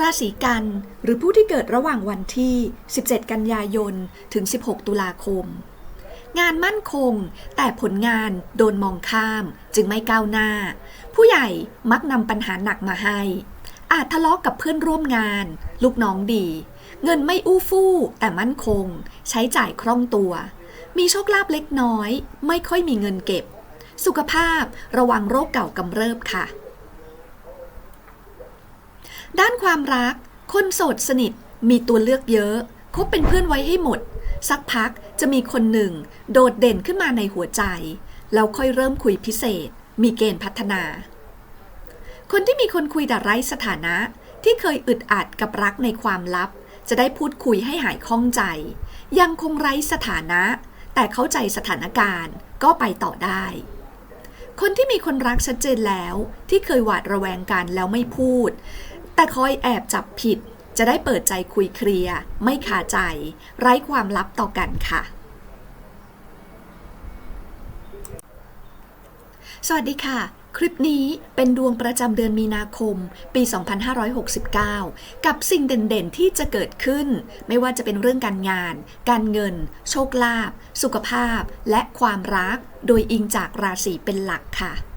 ราศีกันหรือผู้ที่เกิดระหว่างวันที่ 17 กันยายน ถึง 16 ตุลาคม งานมั่นคง แต่ผลงานโดนมองข้าม จึงไม่ก้าวหน้า ผู้ใหญ่มักนำปัญหาหนักมาให้ อาจทะเลาะกกับเพื่อนร่วมงาน ลูกน้องดี เงินไม่อู้ฟู่แต่มั่นคง ใช้จ่ายคล่องตัว มีโชคลาภเล็กน้อย ไม่ค่อยมีเงินเก็บ สุขภาพระวังโรคเก่ากำเริบค่ะ ด้านความรัก คนโสดสนิทมีตัวเลือกเยอะ คบเป็นเพื่อนไว้ให้หมด สักพักจะมีคนหนึ่ง โดดเด่นขึ้นมาในหัวใจ แล้วค่อยเริ่มคุยพิเศษ มีเกณฑ์พัฒนา คนที่มีคนคุยแต่ไร้สถานะ ที่เคยอึดอัดกับรักในความลับ จะได้พูดคุยให้หายข้องใจ ยังคงไร้สถานะ แต่เข้าใจสถานการณ์ก็ไปต่อได้คนที่มีคนรักชัดเจนแล้วที่เคยหวาดระแวงกันแล้วไม่พูด แต่คอยแอบจับผิด จะได้เปิดใจคุยเคลียร์ไม่คาใจ ไร้ความลับต่อกันค่ะ สวัสดีค่ะคลิปนี้เป็นดวงประจำเดือนมีนาคม ปี 2569 กับสิ่งเด่นๆ ที่จะเกิดขึ้น ไม่ว่าจะเป็นเรื่องการงาน การเงิน โชคลาภ สุขภาพ และความรัก โดยอิงจากราศีเป็นหลักค่ะ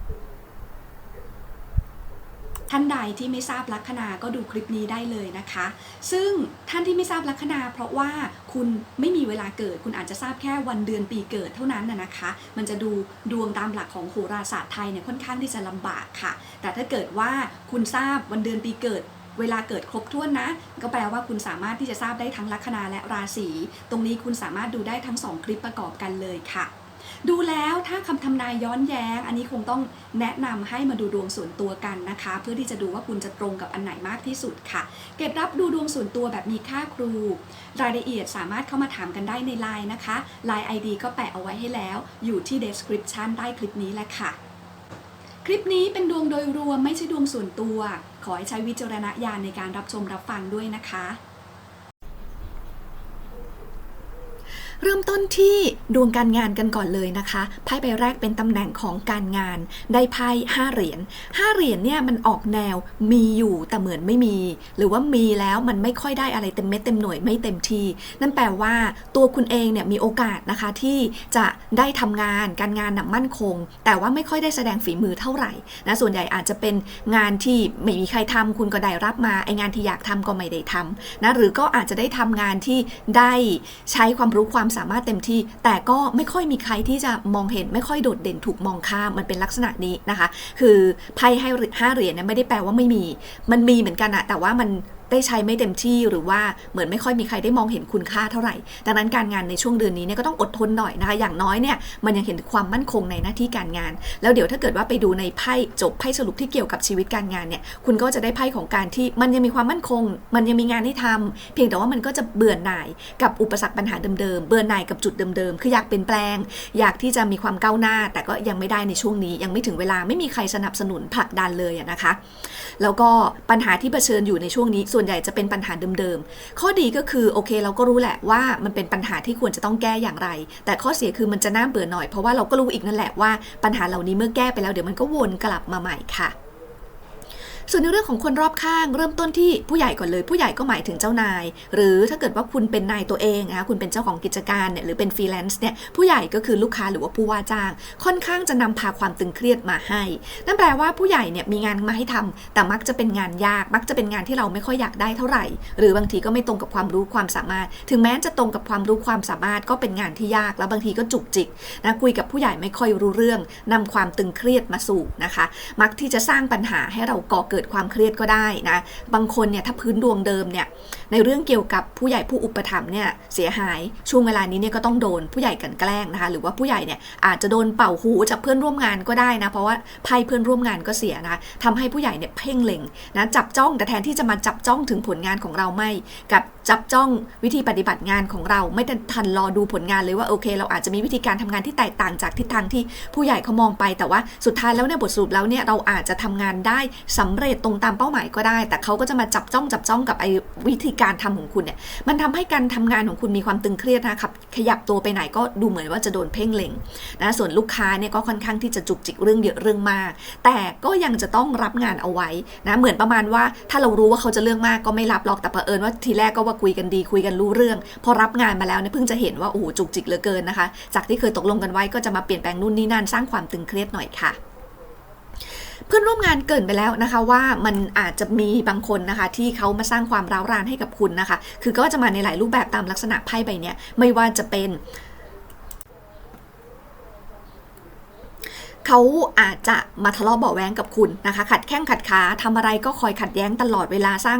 ท่านใดที่ไม่ทราบลัคนาก็ดูคลิปนี้ได้เลยนะคะ ซึ่งท่านที่ไม่ทราบลัคนา เพราะว่าคุณไม่มีเวลาเกิด คุณอาจจะทราบแค่วันเดือนปีเกิดเท่านั้นนะนะคะ มันจะดูดวงตามหลักของโหราศาสตร์ไทยเนี่ยค่อนข้างที่จะลำบากค่ะ แต่ถ้าเกิดว่าคุณทราบวันเดือนปีเกิดเวลาเกิดครบถ้วนนะ ก็แปลว่าคุณสามารถที่จะทราบได้ทั้งลัคนาและราศี ตรงนี้คุณสามารถดูได้ทั้งสองคลิปประกอบกันเลยค่ะ ดูแล้วถ้าคำทำนายย้อนแย้ง อันนี้คงต้องแนะนำให้มาดูดวงส่วนตัวกันนะคะ เพื่อที่จะดูว่าคุณจะตรงกับอันไหนมากที่สุดค่ะ เก็บรับดูดวงส่วนตัวแบบมีค่าครู รายละเอียดสามารถเข้ามาถามกันได้ในไลน์นะคะ Line ID ก็แปะเอาไว้ให้แล้ว อยู่ที่ description ใต้คลิปนี้แหละค่ะคลิปนี้เป็นดวงโดยรวมไม่ใช่ดวงส่วนตัว ขอให้ใช้วิจารณญาณในการรับชมรับฟังด้วยนะคะ เริ่มต้นที่ดวงการงานกันก่อนเลยนะคะไพ่ใบแรกเป็นตำแหน่งของการงานได้ไพ่ห้าเหรียญห้าเหรียญเนี่ยมันออกแนวมีอยู่แต่เหมือนไม่มี หรือว่ามีแล้วมันไม่ค่อยได้อะไรเต็มเม็ดเต็มหน่วยไม่เต็มที่ นั่นแปลว่าตัวคุณเองเนี่ยมีโอกาสนะคะที่จะได้ทำงานการงานหนักมั่นคง แต่ว่าไม่ค่อยได้แสดงฝีมือเท่าไหร่นะส่วนใหญ่อาจจะเป็นงานที่ไม่มีใครทำคุณก็ได้รับมาไองานที่อยากทำก็ไม่ได้ทำนะหรือก็อาจจะได้ทำงานที่ได้ใช้ความรู้ความสามารถเต็มที่ แต่ก็ไม่ค่อยมีใครที่จะมองเห็นไม่ค่อยโดดเด่นถูกมองข้ามมันเป็นลักษณะนี้นะคะ คือไพ่ให้ห้าเหรียญเนี่ยไม่ได้แปลว่าไม่มี มันมีเหมือนกันอะแต่ว่ามัน ได้ใช้ไม่เต็มที่หรือว่าเหมือนไม่ค่อยมีใครได้มองเห็นคุณค่าเท่าไหร่ ดังนั้นการงานในช่วงเดือนนี้เนี่ยก็ต้องอดทนหน่อยนะคะ อย่างน้อยเนี่ยมันยังเห็นความมั่นคงในหน้าที่การงาน แล้วเดี๋ยวถ้าเกิดว่าไปดูในไพ่จบไพ่สรุปที่เกี่ยวกับชีวิตการงานเนี่ยคุณก็จะได้ไพ่ของการที่มันยังมีความมั่นคง มันยังมีงานให้ทำเพียงแต่ว่ามันก็จะเบื่อหน่ายกับอุปสรรคปัญหาเดิมๆเบื่อหน่ายกับจุดเดิมๆคืออยากเปลี่ยนแปลง อยากที่จะมีความก้าวหน้า แต่ก็ยังไม่ได้ในช่วงนี้ ยังไม่ถึงเวลาไม่มีใครสนับสนุนผลักดันเลยนะคะ แล้วก็ปัญหาที่เผชิญอยู่ในช่วงนี้ส่วนนใหญ่จะเป็นปัญหาเดิมๆ ข้อดีก็คือโอเคเราก็รู้แหละว่ามันเป็นปัญหาที่ควรจะต้องแก้อย่างไร แต่ข้อเสียคือมันจะน่าเบื่อหน่อยเพราะว่าเราก็รู้อีกนั่นแหละว่าปัญหาเหล่านี้เมื่อแก้ไปแล้วเดี๋ยวมันก็วนกลับมาใหม่ค่ะ ส่วนในเรื่องของคนรอบข้าง เริ่มต้นที่ผู้ใหญ่ก่อนเลย ผู้ใหญ่ก็หมายถึงเจ้านาย หรือถ้าเกิดว่าคุณเป็นนายตัวเองนะคะคุณเป็นเจ้าของกิจการเนี่ยหรือเป็นฟรีแลนซ์เนี่ยผู้ใหญ่ก็คือลูกค้าหรือว่าผู้ว่าจ้าง ค่อนข้างจะนำพาความตึงเครียดมาให้ นั่นแปลว่าผู้ใหญ่เนี่ยมีงานมาให้ทำแต่มักจะเป็นงานยาก มักจะเป็นงานที่เราไม่ค่อยอยากได้เท่าไหร่ หรือบางทีก็ไม่ตรงกับความรู้ความสามารถ ถึงแม้จะตรงกับความรู้ความสามารถก็เป็นงานที่ยากแล้วบางทีก็จุกจิกนะคุยกับผู้ใหญ่ไม่ค่อยรู้เรื่องนำความตึงเครียดมาสู่นะคะ มักที่จะสร้างปัญหาให้เราก่อเกิดความเครียดก็ได้นะ บางคนเนี่ยถ้าพื้นดวงเดิมเนี่ยในเรื่องเกี่ยวกับผู้ใหญ่ผู้อุปถัมภ์เนี่ยเสียหายช่วงเวลานี้เนี่ยก็ต้องโดนผู้ใหญ่กันแกล้งนะคะ หรือว่าผู้ใหญ่เนี่ยอาจจะโดนเป่าหูจากเพื่อนร่วมงานก็ได้นะ เพราะว่าไพ่เพื่อนร่วมงานก็เสียนะทำให้ผู้ใหญ่เนี่ยเพ่งเล็งนะจับจ้องแต่แทนที่จะมาจับจ้องถึงผลงานของเราไม่ กับจับจ้องวิธีปฏิบัติงานของเรา ไม่ทันรอดูผลงานเลยว่าโอเค เราอาจจะมีวิธีการทำงานที่แตกต่างจากทิศทางที่ผู้ใหญ่เขามองไปแต่ว่าสุดท้ายแล้วเนี่ยบทสรุปแล้วเนี่ยเราอาจจะทำงานได้สำเร็จร็จตรงตามเป้าหมายก็ได้ แต่เขาก็จะมาจับจ้องจับจ้องกับไอ้วิธีการทำของคุณเนี่ย มันทำให้การทำงานของคุณมีความตึงเครียดนะครับ ขยับตัวไปไหนก็ดูเหมือนว่าจะโดนเพ่งเล็งนะ ส่วนลูกค้าเนี่ยก็ค่อนข้างที่จะจุกจิกเรื่องเยอะเรื่องมาก แต่ก็ยังจะต้องรับงานเอาไว้นะ เหมือนประมาณว่าถ้าเรารู้ว่าเขาจะเรื่องมากก็ไม่รับหรอก แต่เผอิญว่าทีแรกก็ว่าคุยกันดีคุยกันรู้เรื่อง พอรับงานมาแล้วเนี่ยเพิ่งจะเห็นว่าโอ้โหจุกจิกเหลือเกินนะคะ จากที่เคยตกลงกันไว้ก็จะมาเปลี่ยนแปลงนู่นนี่นั่นสร้างความตึงเครียดหน่อยค่ะ เพื่อนร่วมงานเกินไปแล้วนะคะว่ามันอาจจะมีบางคนนะคะ ที่เขามาสร้างความร้าวรานให้กับคุณนะคะ คือก็จะมาในหลายรูปแบบตามลักษณะไพ่ใบเนี้ยไม่ว่าจะเป็นเขาอาจจะมาทะเลาะเบาแว้งกับคุณนะคะ ขัดแข้งขัดขาทำอะไรก็คอยขัดแย้งตลอดเวลาสร้าง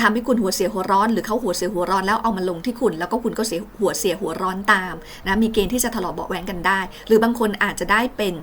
ทำให้คุณหัวเสียหัวร้อน หรือเขาหัวเสียหัวร้อนแล้วเอามาลงที่คุณ แล้วก็คุณก็เสียหัวเสียหัวร้อนตามนะมีเกณฑ์ที่จะทะเลาะเบาแว้งกันได้ หรือบางคนอาจจะได้เป็น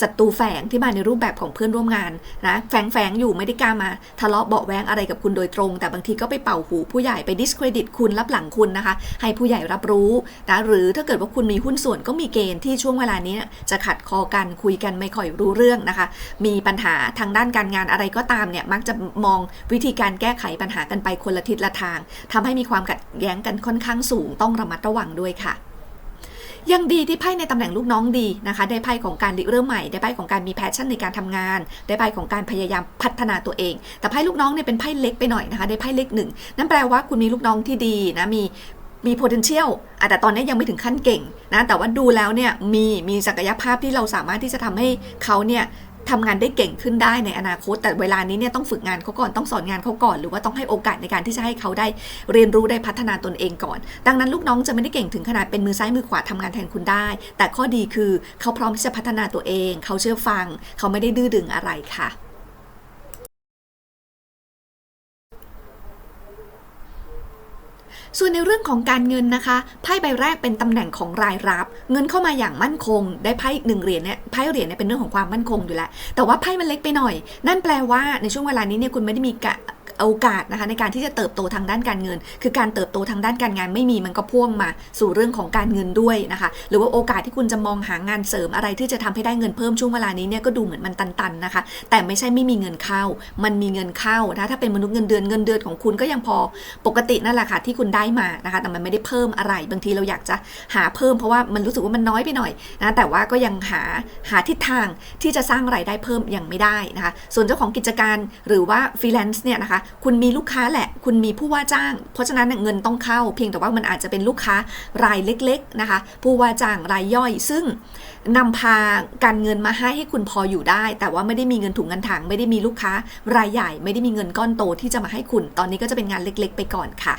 ศัตรูแฝงที่มาในรูปแบบของเพื่อนร่วมงานนะแฝงแฝงอยู่ไม่ได้กล้ามา ทะเลาะเบาแวงอะไรกับคุณโดยตรง แต่บางทีก็ไปเป่าหูผู้ใหญ่ไป discredit คุณรับหลังคุณนะคะ ให้ผู้ใหญ่รับรู้นะหรือถ้าเกิดว่าคุณมีหุ้นส่วนก็มีเกณฑ์ที่ช่วงเวลานี้จะขัดคอกันคุยกันไม่ค่อยรู้เรื่องนะคะ มีปัญหาทางด้านการงานอะไรก็ตามเนี่ยมักจะมองวิธีการแก้ไขปัญหากันไปคนละทิศละทางทำให้มีความขัดแย้งกันค่อนข้างสูงต้องระมัดระวังด้วยค่ะ ยังดีที่ไพ่ในตำแหน่งลูกน้องดีนะคะได้ไพ่ของการริเริ่มใหม่ได้ไพ่ของการมีแพชชั่นในการทำงาน ได้ไพ่ของการพยายามพัฒนาตัวเอง แต่ไพ่ลูกน้องเนี่ยเป็นไพ่เล็กไปหน่อยนะคะได้ไพ่เล็กหนึ่งนั่นแปลว่าคุณมีลูกน้องที่ดีนะมีมี potential อาจแต่ตอนนี้ยังไม่ถึงขั้นเก่งนะ แต่ว่าดูแล้วเนี่ย มี มีศักยภาพที่เราสามารถที่จะทำให้เขาเนี่ย ทำงานได้เก่งขึ้นได้ในอนาคต แต่เวลานี้เนี่ยต้องฝึกงานเขาก่อนต้องสอนงานเขาก่อน หรือว่าต้องให้โอกาสในการที่จะให้เขาได้เรียนรู้ได้พัฒนาตนเองก่อน ดังนั้นลูกน้องจะไม่ได้เก่งถึงขนาดเป็นมือซ้ายมือขวาทำงานแทนคุณได้ แต่ข้อดีคือเขาพร้อมที่จะพัฒนาตัวเอง เขาเชื่อฟัง เขาไม่ได้ดื้อดึงอะไรค่ะ ส่วนในเรื่องของการเงินนะคะไพ่ใบแรกเป็นตำแหน่งของรายรับ เงินเข้ามาอย่างมั่นคง ได้ไพ่อีกหนึ่งเหรียญเนี่ยไพ่เหรียญเนี่ยเป็นเรื่องของความมั่นคงอยู่แล้วแต่ว่าไพ่มันเล็กไปหน่อย นั่นแปลว่าในช่วงเวลานี้เนี่ยคุณไม่ได้มีกะ โอกาสนะคะในการที่จะเติบโตทางด้านการเงิน คือการเติบโตทางด้านการงานไม่มีมันก็พ่วงมาสู่เรื่องของการเงินด้วยนะคะหรือว่าโอกาสที่คุณจะมองหางานเสริมอะไรที่จะทำให้ได้เงินเพิ่มช่วงเวลานี้เนี่ยก็ดูเหมือนมันตันๆนะคะ แต่ไม่ใช่ไม่มีเงินเข้า มันมีเงินเข้านะถ้าเป็นมนุษย์เงินเดือนเงินเดือนของคุณก็ยังพอปกตินั่นแหละค่ะที่คุณได้มานะคะแต่มันไม่ได้เพิ่มอะไรบางทีเราอยากจะหาเพิ่มเพราะว่ามันรู้สึกว่ามันน้อยไปหน่อยนะแต่ว่าก็ยังหาหาทิศทางที่จะสร้างรายได้เพิ่มยังไม่ได้นะคะส่วนเจ้าของกิจการหรือว่าฟรีแลนซ์เนี่ยนะคะคุณมีลูกค้าแหละ คุณมีผู้ว่าจ้าง เพราะฉะนั้นเงินต้องเข้า เพียงแต่ว่ามันอาจจะเป็นลูกค้ารายเล็กๆนะคะ ผู้ว่าจ้างรายย่อย ซึ่งนำพาการเงินมาให้ให้คุณพออยู่ได้ แต่ว่าไม่ได้มีเงินถุงเงินถังไม่ได้มีลูกค้ารายใหญ่ ไม่ได้มีเงินก้อนโตที่จะมาให้คุณ ตอนนี้ก็จะเป็นงานเล็ก ๆ ไปก่อนค่ะ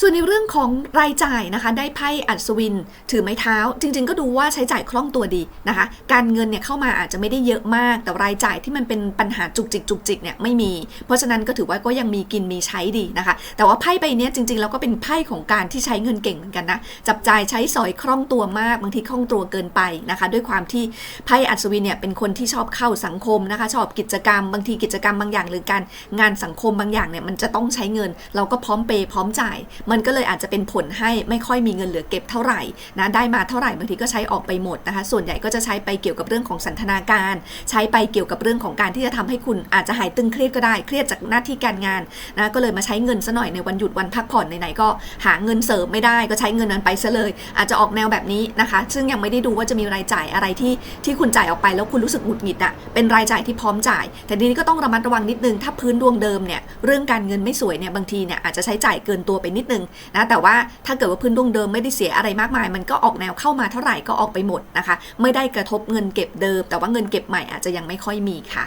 ส่วนในเรื่องของรายจ่ายนะคะได้ไพ่อัศวิน ถือไม้เท้า จริง ๆ ก็ดูว่าใช้จ่ายคล่องตัวดีนะคะ การเงินเนี่ยเข้ามาอาจจะไม่ได้เยอะมาก แต่รายจ่ายที่มันเป็นปัญหาจุกจิกจุกจิกเนี่ยไม่มี เพราะฉะนั้นก็ถือว่าก็ยังมีกินมีใช้ดีนะคะ แต่ว่าไพ่ใบเนี้ยจริงๆแล้วก็เป็นไพ่ของการที่ใช้เงินเก่งเหมือนกันนะจับจ่ายใช้สอยคล่องตัวมากบางทีคล่องตัวเกินไปนะคะ ด้วยความที่ไพ่อัศวินเนี่ยเป็นคนที่ชอบเข้าสังคมนะคะ ชอบกิจกรรม บางทีกิจกรรมบางอย่าง หรือการงานสังคมบางอย่างเนี่ยมันจะต้องใช้เงิน เราก็พร้อมเปย์พร้อมจ่ายมันก็เลยอาจจะเป็นผลให้ไม่ค่อยมีเงินเหลือเก็บเท่าไหร่นะได้มาเท่าไหร่บางทีก็ใช้ออกไปหมดนะคะ ส่วนใหญ่ก็จะใช้ไปเกี่ยวกับเรื่องของสันทนาการ ใช้ไปเกี่ยวกับเรื่องของการที่จะทำให้คุณอาจจะหายตึงเครียดก็ได้เครียดจากหน้าที่การงานนะก็เลยมาใช้เงินซะหน่อยในวันหยุดวันพักผ่อนไหนๆก็หาเงินเสริมไม่ได้ก็ใช้เงินนั้นไปซะเลย อาจจะออกแนวแบบนี้นะคะ ซึ่งยังไม่ได้ดูว่าจะมีรายจ่ายอะไรที่ที่คุณจ่ายออกไปแล้วคุณรู้สึกหงุดหงิดอะเป็นรายจ่ายที่พร้อมจ่าย แต่ทีนี้ก็ต้องระมัดระวังนิดนึงถ้าพื้นดวงเดิมเนี่ยเรื่องการเงินไม่สวยเนี่ยบางทีเนี่ยอาจจะใช้จ่ายเกินตัวไปนิดนึงนะแต่ว่าถ้าเกิดว่าพื้นดวงเดิมไม่ได้เสียอะไรมากมาย มันก็ออกแนวเข้ามาเท่าไหร่ก็ออกไปหมดนะคะ ไม่ได้กระทบเงินเก็บเดิม แต่ว่าเงินเก็บใหม่อาจจะยังไม่ค่อยมีค่ะ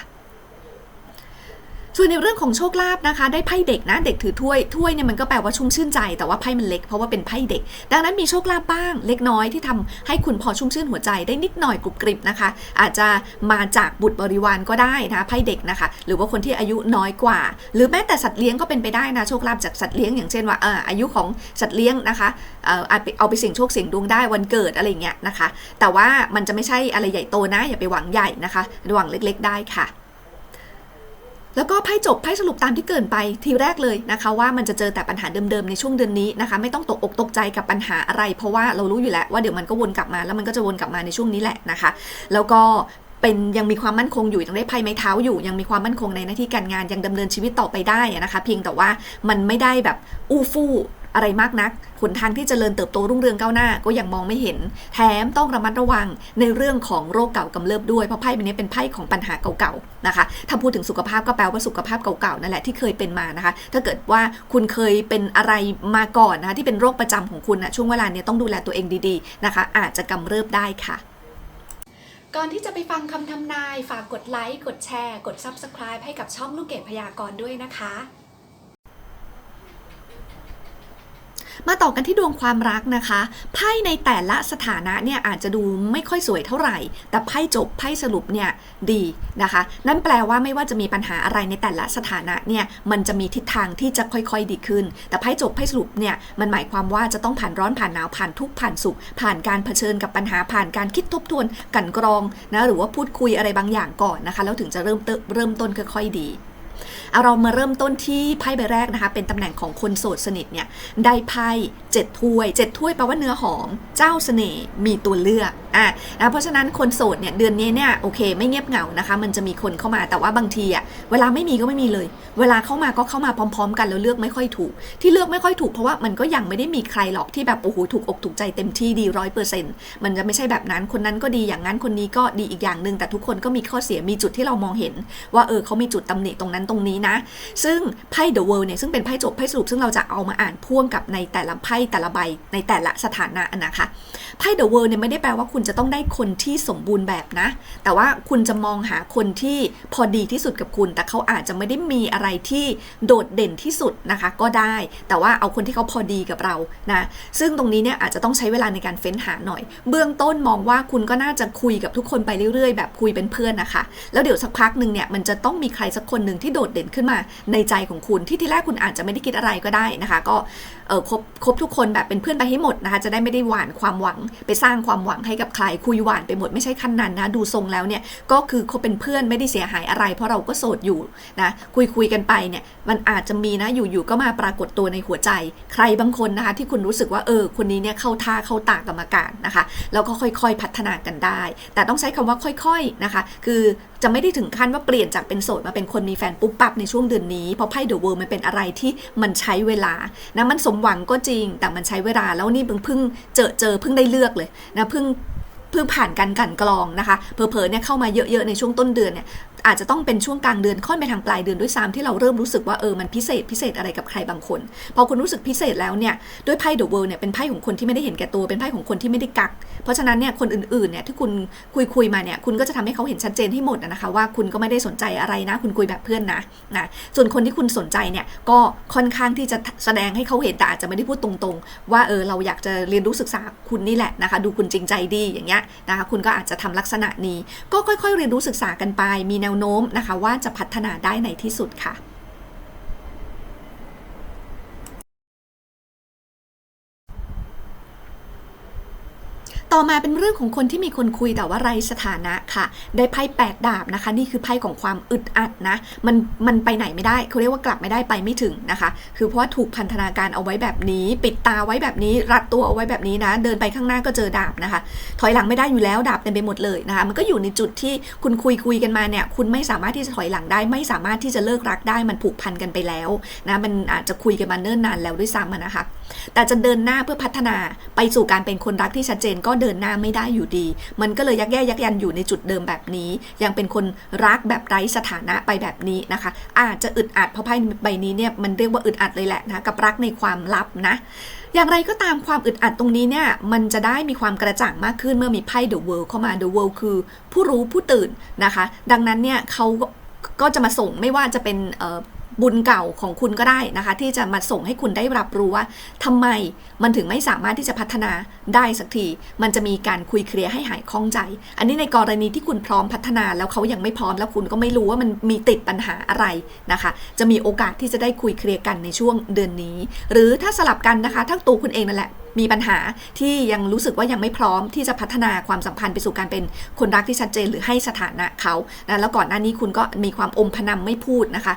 ส่วนในเรื่องของโชคลาภนะคะ ได้ไพ่เด็กนะ เด็กถือถ้วยถ้วยเนี่ยมันก็แปลว่าชุ่มชื่นใจ แต่ว่าไพ่มันเล็กเพราะว่าเป็นไพ่เด็ก ดังนั้นมีโชคลาภบ้าง เล็กน้อยที่ทำให้คุณพอชุ่มชื่นหัวใจได้นิดหน่อยกรุบกริบนะคะ อาจจะมาจากบุตรบริวารก็ได้นะไพ่เด็กนะคะ หรือว่าคนที่อายุน้อยกว่า หรือแม้แต่สัตว์เลี้ยงก็เป็นไปได้นะโชคลาภจากสัตว์เลี้ยงอย่างเช่นว่าเอออายุของสัตว์เลี้ยงนะคะเออเอาไปเอาไปเสี่ยงโชคเสี่ยงดวงได้วันเกิดอะไรเงี้ยนะคะ แต่ว่ามันจะไม่ใช่อะไรใหญ่โตนะอย่าไปหวังใหญ่นะคะหวังเล็ก ๆ ได้ค่ะ แล้วก็ไพ่จบไพ่สรุปตามที่เกินไปทีแรกเลยนะคะ ว่ามันจะเจอแต่ปัญหาเดิมๆในช่วงเดือนนี้นะคะ ไม่ต้องตกอกตกใจกับปัญหาอะไร เพราะว่าเรารู้อยู่แล้วว่าเดี๋ยวมันก็วนกลับมาแล้วมันก็จะวนกลับมาในช่วงนี้แหละนะคะ แล้วก็เป็นยังมีความมั่นคงอยู่ยังได้ไพ่ไม้เท้าอยู่ ยังมีความมั่นคงในหน้าที่การงานยังดำเนินชีวิตต่อไปได้นะคะ เพียงแต่ว่ามันไม่ได้แบบอู้ฟู่ อะไรมากนักหนทางที่จเจริญเติบโตรุ่งเรืองก้าวหน้าก็ยังมองไม่เห็น แถมต้องระมัดระวังในเรื่องของโรคเก่ากำเริบด้วย เพราะไพ่ใบนี้เป็นไพ่ของปัญหาเก่าๆนะคะ ถ้าพูดถึงสุขภาพก็แปลว่าสุขภาพเก่าๆนั่นแหละที่เคยเป็นมานะคะ ถ้าเกิดว่าคุณเคยเป็นอะไรมาก่อนนะคะที่เป็นโรคประจำของคุณนะช่วงเวลาเนี้ยต้องดูแลตัวเองดีๆนะคะ อาจจะกำเริบได้ค่ะก่อนที่จะไปฟังคำทำนาย ฝากกดไลค์ กดแชร์ กด Subscribe ให้กับช่องลูกเกดพยากรณ์ด้วยนะคะ มาต่อกันที่ดวงความรักนะคะไพ่ในแต่ละสถานะเนี่ยอาจจะดูไม่ค่อยสวยเท่าไหร่ แต่ไพ่จบไพ่สรุปเนี่ยดีนะคะ นั่นแปลว่าไม่ว่าจะมีปัญหาอะไรในแต่ละสถานะเนี่ยมันจะมีทิศทางที่จะค่อยๆดีขึ้น แต่ไพ่จบไพ่สรุปเนี่ยมันหมายความว่าจะต้องผ่านร้อนผ่านหนาวผ่านทุกข์ผ่านสุข ผ่านการเผชิญกับปัญหาผ่านการคิดทบทวนกันกรองนะหรือว่าพูดคุยอะไรบางอย่างก่อนนะคะ แล้วถึงจะเริ่มเติเริ่มต้นค่อยๆดี เอาเรามาเริ่มต้นที่ไพ่ใบแรกนะคะ เป็นตำแหน่งของคนโสดสนิทเนี่ย ได้ไพ่เจ็ดถ้วยเจ็ดถ้วยแปลว่าเนื้อหอม เจ้าเสน่ห์มีตัวเลือกอะนะเพราะฉะนั้นคนโสดเนี่ยเดือนนี้เนี่ยโอเคไม่เงียบเหงานะคะ มันจะมีคนเข้ามาแต่ว่าบางทีอะเวลาไม่มีก็ไม่มีเลย เวลาเข้ามาก็เข้ามาพร้อม ๆ กันแล้วเลือกไม่ค่อยถูก ที่เลือกไม่ค่อยถูกเพราะว่ามันก็ยังไม่ได้มีใครหรอกที่แบบโอ้โหถูกอกถูกใจเต็มที่ดีร้อยเปอร์เซ็นต์มันจะไม่ใช่แบบนั้นคนนั้นก็ดีอย่างนั้นคนนี้ก็ดีอีกอย่างหนึ่งแต่ทุกคนก็มีข้อเสียมีจุดที่เรามองเห็น ว่าเออเขามีจุดตำหนิตรงนั้นตรงนี้นะ ซึ่งไพ่ The World เนี่ยซึ่งเป็นไพ่จบไพ่สรุปซึ่งเราจะเอามาอ่านพ่วงกับในแต่ละไพ่แต่ละใบในแต่ละสถานะนะคะไพ่ The World เนี่ยไม่ได้แปลว่าคุณจะต้องได้คนที่สมบูรณ์แบบนะ แต่ว่าคุณจะมองหาคนที่พอดีที่สุดกับคุณ แต่เขาอาจจะไม่ได้มีอะไรที่โดดเด่นที่สุดนะคะ ก็ได้ แต่ว่าเอาคนที่เขาพอดีกับเรานะซึ่งตรงนี้เนี่ยอาจจะต้องใช้เวลาในการเฟ้นหาหน่อย เบื้องต้นมองว่าคุณก็น่าจะคุยกับทุกคนไปเรื่อยๆ แบบคุยเป็นเพื่อนนะคะ แล้วเดี๋ยวสักพักหนึ่งเนี่ยมันจะต้องมีใครสักคนหนึ่งที่โดโดเด่นขึ้นมาในใจของคุณที่ทีแรกคุณอาจจะไม่ได้คิดอะไรก็ได้นะคะ ก็เออคบคบทุกคนแบบเป็นเพื่อนไปให้หมดนะคะ จะได้ไม่ได้หวานความหวัง ไปสร้างความหวังให้กับใครคุยหวานไปหมดไม่ใช่ขั้นนั้นนะ ดูทรงแล้วเนี่ยก็คือคบเป็นเพื่อนไม่ได้เสียหายอะไร เพราะเราก็โสดอยู่นะคุยคุยกันไปเนี่ยมันอาจจะมีนะอยู่ๆก็มาปรากฏตัวในหัวใจ ใครบางคนนะคะที่คุณรู้สึกว่าเออคนนี้เนี่ยเข้าท่าเข้าตากรรมการนะคะแล้วก็ค่อยๆพัฒนากันได้ แต่ต้องใช้คำว่าค่อยๆนะคะ คือจะไม่ได้ถึงขั้นว่าเปลี่ยนจากเป็นโสดมาเป็นคนมีแฟนปุ๊บปั๊บในช่วงเดือนนี้เพราะไพ่เดอะเวิร์มันเป็นอะไรที่มันใช้เวลานะมันสมหวังก็จริง แต่มันใช้เวลาแล้วนี่เพิ่งเพิ่งเจอเจอเพิ่งได้เลือกเลยนะเพิ่งเพิ่งผ่านการกันกรองนะคะ เผลอๆเนี่ยเข้ามาเยอะๆในช่วงต้นเดือนเนี่ย อาจจะต้องเป็นช่วงกลางเดือนค่อนไปทางปลายเดือนด้วยซ้ำที่เราเริ่มรู้สึกว่าเออมันพิเศษพิเศษอะไรกับใครบางคน พอคุณรู้สึกพิเศษแล้วเนี่ยด้วยไพ่เดอะเวิร์เนี่ยเป็นไพ่ของคนที่ไม่ได้เห็นแก่ตัวเป็นไพ่ของคนที่ไม่ได้กัก เพราะฉะนั้นเนี่ยคนอื่นๆเนี่ยที่คุณคุยคุยมาเนี่ยคุณก็จะทำให้เขาเห็นชัดเจนให้หมดนะคะว่าคุณก็ไม่ได้สนใจอะไรนะ คุณคุยแบบเพื่อนนะนะส่วนคนที่คุณสนใจเนี่ยก็ค่อนข้างที่จะแสดงให้เขาเห็นแต่อาจจะไม่ได้พูดตรงๆ ว่าเออเราอยากจะเรียนรู้ศึกษาคุณนี่แหละนะคะ ดูคุณจริงใจดีอย่างเงี้ยนะคะคุณก็อาจจะทำลักษณะนี้ก็ค่อย ๆ เรียนรู้ศึกษากันไปมีแนวโน้มนะคะว่าจะพัฒนาได้ในที่สุดค่ะ ต่อมาเป็นเรื่องของคนที่มีคนคุยแต่ว่าไร้สถานะค่ะ ได้ไพ่แปดดาบนะคะ นี่คือไพ่ของความอึดอัดนะ มันมันไปไหนไม่ได้เขาเรียกว่ากลับไม่ได้ไปไม่ถึงนะคะ คือเพราะว่าถูกพันธนาการเอาไว้แบบนี้ ปิดตาไว้แบบนี้ รัดตัวเอาไว้แบบนี้นะ เดินไปข้างหน้าก็เจอดาบนะคะ ถอยหลังไม่ได้อยู่แล้วดาบเต็มไปหมดเลยนะคะ มันก็อยู่ในจุดที่คุณคุยคุยกันมาเนี่ย คุณไม่สามารถที่จะถอยหลังได้ ไม่สามารถที่จะเลิกรักได้ มันผูกพันกันไปแล้วนะ มันอาจจะคุยกันมาเนิ่นนานแล้วด้วยซ้ำนะคะ แต่จะเดินหน้าเพื่อพัฒนาไปสู่การเป็นคนรักที่ชัดเจนก็เดินหน้าไม่ได้อยู่ดี มันก็เลยยักแย่ยักยันอยู่ในจุดเดิมแบบนี้ ยังเป็นคนรักแบบไร้สถานะไปแบบนี้นะคะ อาจจะอึดอัดเพราะไพ่ใบนี้เนี่ยมันเรียกว่าอึดอัดเลยแหละนะกับรักในความลับนะอย่างไรก็ตามความอึดอัดตรงนี้เนี่ย มันจะได้มีความกระจ่างมากขึ้นเมื่อมีไพ่ The World เข้ามา The World คือผู้รู้ผู้ตื่นนะคะ ดังนั้นเนี่ยเขาก็จะมาส่งไม่ว่าจะเป็น บุญเก่าของคุณก็ได้นะคะ ที่จะมาส่งให้คุณได้รับรู้ว่าทำไมมันถึงไม่สามารถที่จะพัฒนาได้สักที มันจะมีการคุยเคลียร์ให้หายคล่องใจ อันนี้ในกรณีที่คุณพร้อมพัฒนาแล้วเขายังไม่พร้อมแล้วคุณก็ไม่รู้ว่ามันมีติดปัญหาอะไรนะคะ จะมีโอกาสที่จะได้คุยเคลียร์กันในช่วงเดือนนี้ หรือถ้าสลับกันนะคะทั้งตัวคุณเองนั่นแหละมีปัญหาที่ยังรู้สึกว่ายังไม่พร้อมที่จะพัฒนาความสัมพันธ์ไปสู่การเป็นคนรักที่ชัดเจนหรือให้สถานะเขานะแล้วก่อนหน้านี้คุณก็มีความอมพนันไม่พูดนะคะ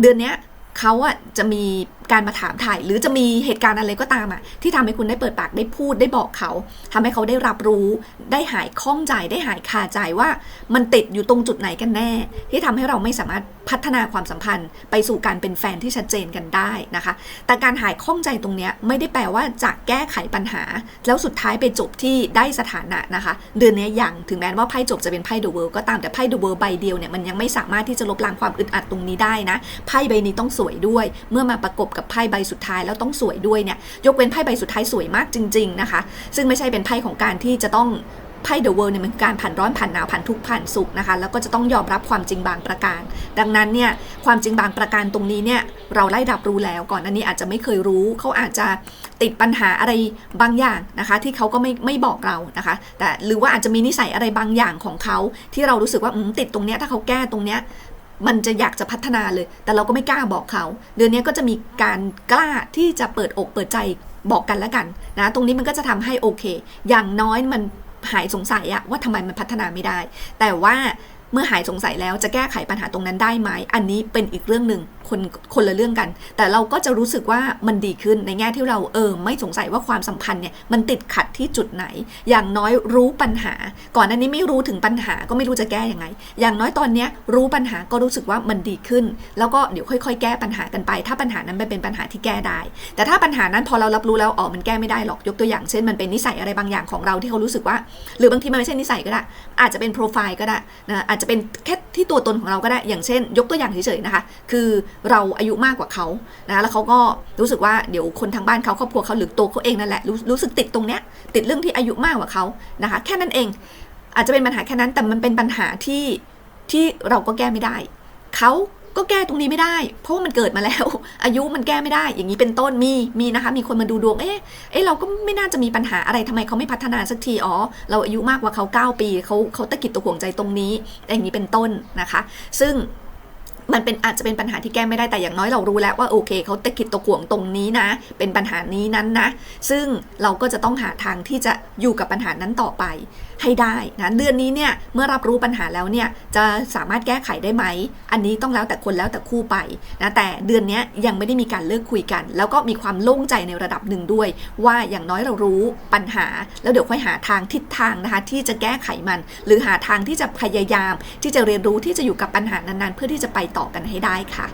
เดือนนี้เขาอะจะมี การมาถามถ่าย หรือจะมีเหตุการณ์อะไรก็ตามอะที่ทำให้คุณได้เปิดปากได้พูดได้บอกเขาทำให้เขาได้รับรู้ ได้หายข้องใจได้หายคาใจว่า มันติดอยู่ตรงจุดไหนกันแน่ ที่ทำให้เราไม่สามารถพัฒนาความสัมพันธ์ ไปสู่การเป็นแฟนที่ชัดเจนกันได้นะคะ แต่การหายข้องใจตรงเนี้ยไม่ได้แปลว่าจะแก้ไขปัญหา แล้วสุดท้ายไปจบที่ได้สถานะนะคะ เดือนนี้ยังถึงแม้ว่าไพ่จบจะเป็นไพ่เดอะเวิลด์ก็ตามแต่ไพ่เดอะเวิลด์ใบเดียวเนี่ยมันยังไม่สามารถที่จะลบล้างความอึดอัดตรงนี้ได้นะไพ่ใบนี้ต้องสวยด้วย เมื่อมาประกบกับไพ่ใบสุดท้ายแล้วต้องสวยด้วยเนี่ยยกเว้นไพ่ใบสุดท้ายสวยมากจริง ๆนะคะ ซึ่งไม่ใช่เป็นไพ่ของการที่จะต้องไพ่เดอะเวิลด์เนี่ยมันการผ่านร้อนผ่านหนาวผ่านทุกข์ผ่านสุขนะคะ แล้วก็จะต้องยอมรับความจริงบางประการ ดังนั้นเนี่ยความจริงบางประการตรงนี้เนี่ยเราไล่รับรู้แล้วก่อนอันนี้อาจจะไม่เคยรู้เขาอาจจะติดปัญหาอะไรบางอย่างนะคะ ที่เขาก็ไม่ไม่บอกเรานะคะ แต่หรือว่าอาจจะมีนิสัยอะไรบางอย่างของเขาที่เรารู้สึกว่าติดตรงเนี้ยถ้าเขาแก้ตรงเนี้ย มันจะอยากจะพัฒนาเลย แต่เราก็ไม่กล้าบอกเขา เดือนนี้ก็จะมีการกล้าที่จะเปิดอกเปิดใจบอกกันแล้วกันนะ ตรงนี้มันก็จะทำให้โอเค อย่างน้อยมันหายสงสัยอะว่าทำไมมันพัฒนาไม่ได้ แต่ว่าเมื่อหายสงสัยแล้วจะแก้ไขปัญหาตรงนั้นได้ไหม อันนี้เป็นอีกเรื่องหนึ่ง คนคนละเรื่องกัน แต่เราก็จะรู้สึกว่ามันดีขึ้นในแง่ที่เราเออไม่สงสัยว่าความสัมพันธ์เนี่ยมันติดขัดที่จุดไหน อย่างน้อยรู้ปัญหา ก่อนหน้านี้ไม่รู้ถึงปัญหาก็ไม่รู้จะแก้ยังไง อย่างน้อยตอนเนี้ยรู้ปัญหาก็รู้สึกว่ามันดีขึ้น แล้วก็เดี๋ยวค่อย ๆ แก้ปัญหากันไป ถ้าปัญหานั้นเป็นปัญหาที่แก้ได้ แต่ถ้าปัญหานั้นพอเรารับรู้แล้วอ๋อมันแก้ไม่ได้หรอกยกตัวอย่างเช่นมันเป็นนิสัยอะไรบางอย่างของเราที่เขารู้สึกว่า หรือบางทีมันไม่ใช่นิสัยก็ได้อาจจะเป็นโปรไฟล์ก็ได้นะอาจจะเป็นแค่ที่ตัวตนของเราก็ได้อย่างเช่น ยกตัวอย่างเฉยๆนะคะ คือเราอายุมากกว่าเขานะแล้วเขาก็รู้สึกว่าเดี๋ยวคนทางบ้านเขาครอบครัวเขาหรือตัวเขาเองนั่นแหละรู้รู้สึกติดตรงเนี้ยติดเรื่องที่อายุมากกว่าเขานะคะ แค่นั้นเอง อาจจะเป็นปัญหาแค่นั้นแต่มันเป็นปัญหาที่ที่เราก็แก้ไม่ได้เขาก็แก้ตรงนี้ไม่ได้ เพราะว่ามันเกิดมาแล้ว อายุมันแก้ไม่ได้ อย่างนี้เป็นต้นมีมีนะคะ มีคนมาดูดวงเอ๊ะเอ๊ะเราก็ไม่น่าจะมีปัญหาอะไรทำไมเขาไม่พัฒนาสักทีอ๋อเราอายุมากกว่าเขา9ปีเขาเขาตะกิดตะขวงใจตรงนี้อย่างนี้เป็นต้นนะคะ ซึ่ง มันเป็นอาจจะเป็นปัญหาที่แก้ไม่ได้แต่อย่างน้อยเรารู้แล้วว่าโอเคเขาตะกิดตะขวงตรงนี้นะ เป็นปัญหานี้นั้นนะ ซึ่งเราก็จะต้องหาทางที่จะอยู่กับปัญหานั้นต่อไป ให้ได้นะเดือนนี้เนี่ยเมื่อรับรู้ปัญหาแล้วเนี่ยจะสามารถแก้ไขได้ไหม อันนี้ต้องแล้วแต่คนแล้วแต่คู่ไปนะแต่เดือนนี้ยังไม่ได้มีการเลิกคุยกัน แล้วก็มีความโล่งใจในระดับหนึ่งด้วย ว่าอย่างน้อยเรารู้ปัญหา แล้วเดี๋ยวค่อยหาทางทิศทางนะคะที่จะแก้ไขมัน หรือหาทางที่จะพยายาม ที่จะเรียนรู้ที่จะอยู่กับปัญหานั้นๆ เพื่อที่จะไปต่อกันให้ได้ค่ะ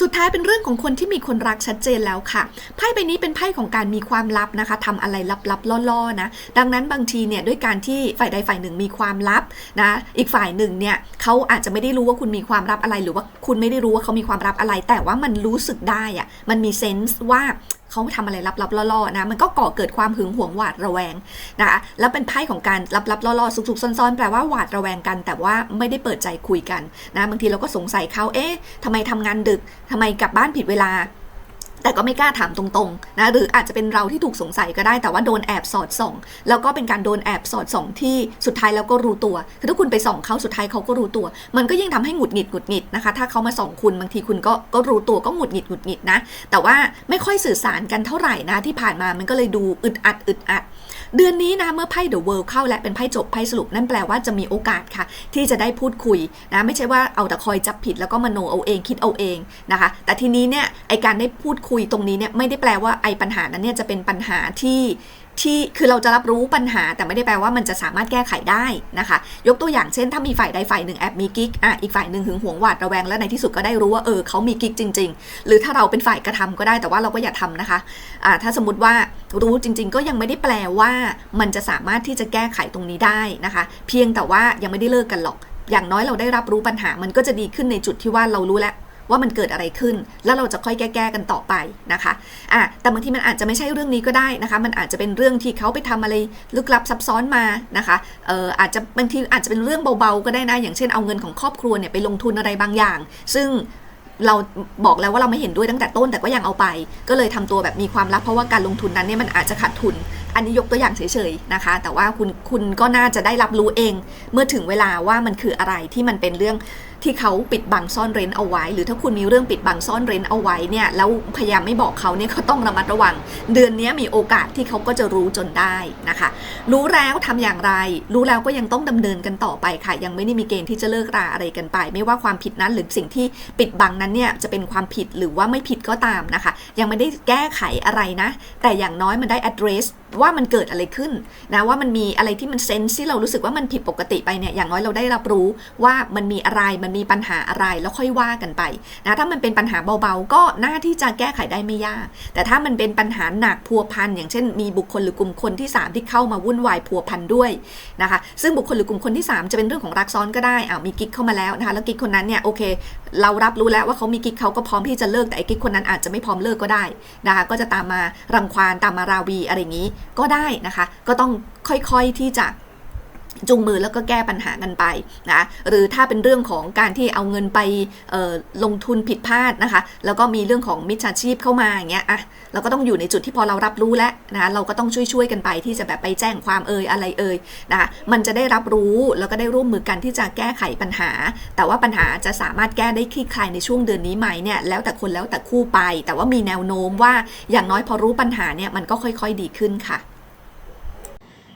สุดท้ายเป็นเรื่องของคนที่มีคนรักชัดเจนแล้วค่ะ ไพ่ใบนี้เป็นไพ่ของการมีความลับนะคะทำอะไรลับๆล่อๆนะ ดังนั้นบางทีเนี่ยด้วยการที่ฝ่ายใดฝ่ายหนึ่งมีความลับนะ อีกฝ่ายหนึ่งเนี่ยเขาอาจจะไม่ได้รู้ว่าคุณมีความลับอะไร หรือว่าคุณไม่ได้รู้ว่าเขามีความลับอะไร แต่ว่ามันรู้สึกได้อะมันมีเซนส์ว่า เขาทำอะไรลับๆล่อๆนะมันก็ก่อเกิดความหึงหวงหวาดระแวงนะคะแล้วเป็นไพ่ของการลับๆล่อๆซุกๆซ่อนๆแปลว่าหวาดระแวงกัน แต่ว่าไม่ได้เปิดใจคุยกันนะบางทีเราก็สงสัยเขาเอ๊ะทำไมทำงานดึกทำไมกลับบ้านผิดเวลา แต่ก็ไม่กล้าถามตรงๆนะหรืออาจจะเป็นเราที่ถูกสงสัยก็ได้แต่ว่าโดนแอบสอดส่อง แล้วก็เป็นการโดนแอบสอดส่องที่สุดท้ายแล้วก็รู้ตัวคือถ้าคุณไปส่องเขาสุดท้ายเขาก็รู้ตัว มันก็ยิ่งทำให้หงุดหงิดหงุดหงิดนะคะ ถ้าเขามาส่องคุณบางทีคุณก็ก็รู้ตัวก็หงุดหงิดหงุดหงิดนะแต่ว่าไม่ค่อยสื่อสารกันเท่าไหร่นะที่ผ่านมามันก็เลยดูอึดอัดอึดอัด เดือนนี้นะเมื่อไพ่เดอะเวิลด์เข้าและเป็นไพ่จบไพ่สรุปนั่นแปลว่าจะมีโอกาสค่ะ ที่จะได้พูดคุยนะไม่ใช่ว่าเอาแต่คอยจับผิดแล้วก็มโนเอาเองคิดเอาเองนะคะ แต่ทีนี้เนี่ยไอการได้พูดคุยตรงนี้เนี่ยไม่ได้แปลว่าไอปัญหานั้นเนี่ยจะเป็นปัญหาที่ ที่คือเราจะรับรู้ปัญหา แต่ไม่ได้แปลว่ามันจะสามารถแก้ไขได้นะคะ ยกตัวอย่างเช่น ถ้ามีฝ่ายใดฝ่ายหนึ่งแอบมีกิ๊กอะอีกฝ่ายหนึ่งหึงหวงหวาดระแวงและในที่สุดก็ได้รู้ว่าเออเขามีกิ๊กจริง ๆ หรือถ้าเราเป็นฝ่ายกระทำก็ได้แต่ว่าเราก็อย่าทำนะคะอ่าถ้าสมมติว่ารู้จริง ๆ ก็ยังไม่ได้แปลว่ามันจะสามารถที่จะแก้ไขตรงนี้ได้นะคะ เพียงแต่ว่ายังไม่ได้เลิกกันหรอก อย่างน้อยเราได้รับรู้ปัญหามันก็จะดีขึ้นในจุดที่ว่าเรารู้แล้ว ว่ามันเกิดอะไรขึ้น แล้วเราจะค่อยแก้ๆกันต่อไปนะคะอะแต่บางทีมันอาจจะไม่ใช่เรื่องนี้ก็ได้นะคะ มันอาจจะเป็นเรื่องที่เขาไปทำอะไรลึกลับซับซ้อนมานะคะเอ่ออาจจะบางทีอาจจะเป็นเรื่องเบาๆก็ได้นะอย่างเช่นเอาเงินของครอบครัวเนี่ยไปลงทุนอะไรบางอย่าง ซึ่งเราบอกแล้วว่าเราไม่เห็นด้วยตั้งแต่ต้นแต่ก็ยังเอาไป ก็เลยทำตัวแบบมีความลับเพราะว่าการลงทุนนั้นเนี่ยมันอาจจะขาดทุน อันนี้ยกตัวอย่างเฉยๆนะคะ แต่ว่าคุณคุณก็น่าจะได้รับรู้เอง เมื่อถึงเวลาว่ามันคืออะไรที่มันเป็นเรื่อง ที่เขาปิดบังซ่อนเร้นเอาไว้ หรือถ้าคุณมีเรื่องปิดบังซ่อนเร้นเอาไว้เนี่ยแล้วพยายามไม่บอกเขาเนี่ยก็ต้องระมัดระวัง เดือนนี้มีโอกาสที่เขาก็จะรู้จนได้นะคะ รู้แล้วทำอย่างไร รู้แล้วก็ยังต้องดำเนินกันต่อไปค่ะ ยังไม่ได้มีเกณฑ์ที่จะเลิกราอะไรกันไป ไม่ว่าความผิดนั้นหรือสิ่งที่ปิดบังนั้นเนี่ยจะเป็นความผิดหรือว่าไม่ผิดก็ตามนะคะ ยังไม่ได้แก้ไขอะไรนะ แต่อย่างน้อยมันได้ address ว่ามันเกิดอะไรขึ้นนะว่ามันมีอะไรที่มันเซนส์ที่เรารู้สึกว่ามันผิดปกติไปเนี่ยอย่างน้อยเราได้รับรู้ว่ามันมีอะไรมันมีปัญหาอะไรแล้วค่อยว่ากันไปนะถ้ามันเป็นปัญหาเบาๆ ก็น่าที่จะแก้ไขได้ไม่ยาก แต่ถ้ามันเป็นปัญหาหนักพัวพันอย่างเช่น มีบุคคลหรือกลุ่มคนที่ 3 ที่เข้ามาวุ่นวายพัวพันด้วยนะคะซึ่งบุคคลหรือกลุ่มคนที่ 3 จะเป็นเรื่องของรักซ้อนก็ได้อ้าวมีกิ๊กเข้ามาแล้วนะคะแล้วกิ๊กคนนั้นเนี่ยโอเค เรารับรู้แล้วว่าเขามีกิ๊กเขาก็พร้อมที่จะเลิกแต่ไอ้กิ๊กคนนั้นอาจจะไม่พร้อมเลิกก็ได้นะคะก็จะตามมารังควานตามมาราวีอะไรอย่างนี้ก็ได้นะคะ ก็ต้องค่อยๆที่จะ จูงมือแล้วก็แก้ปัญหากันไปนะหรือถ้าเป็นเรื่องของการที่เอาเงินไปลงทุนผิดพลาดนะคะ แล้วก็มีเรื่องของมิจฉาชีพเข้ามาอย่างเงี้ยอะเราก็ต้องอยู่ในจุดที่พอเรารับรู้แล้วนะคะเราก็ต้องช่วยๆกันไปที่จะแบบไปแจ้งความเอ่ยอะไรเอ่ยนะคะมันจะได้รับรู้แล้วก็ได้ร่วมมือกันที่จะแก้ไขปัญหา แต่ว่าปัญหาจะสามารถแก้ได้คลี่คลายในช่วงเดือนนี้ไหมเนี่ยแล้วแต่คนแล้วแต่คู่ไป แต่ว่ามีแนวโน้มว่าอย่างน้อยพอรู้ปัญหาเนี่ยมันก็ค่อย ๆ ดีขึ้นค่ะ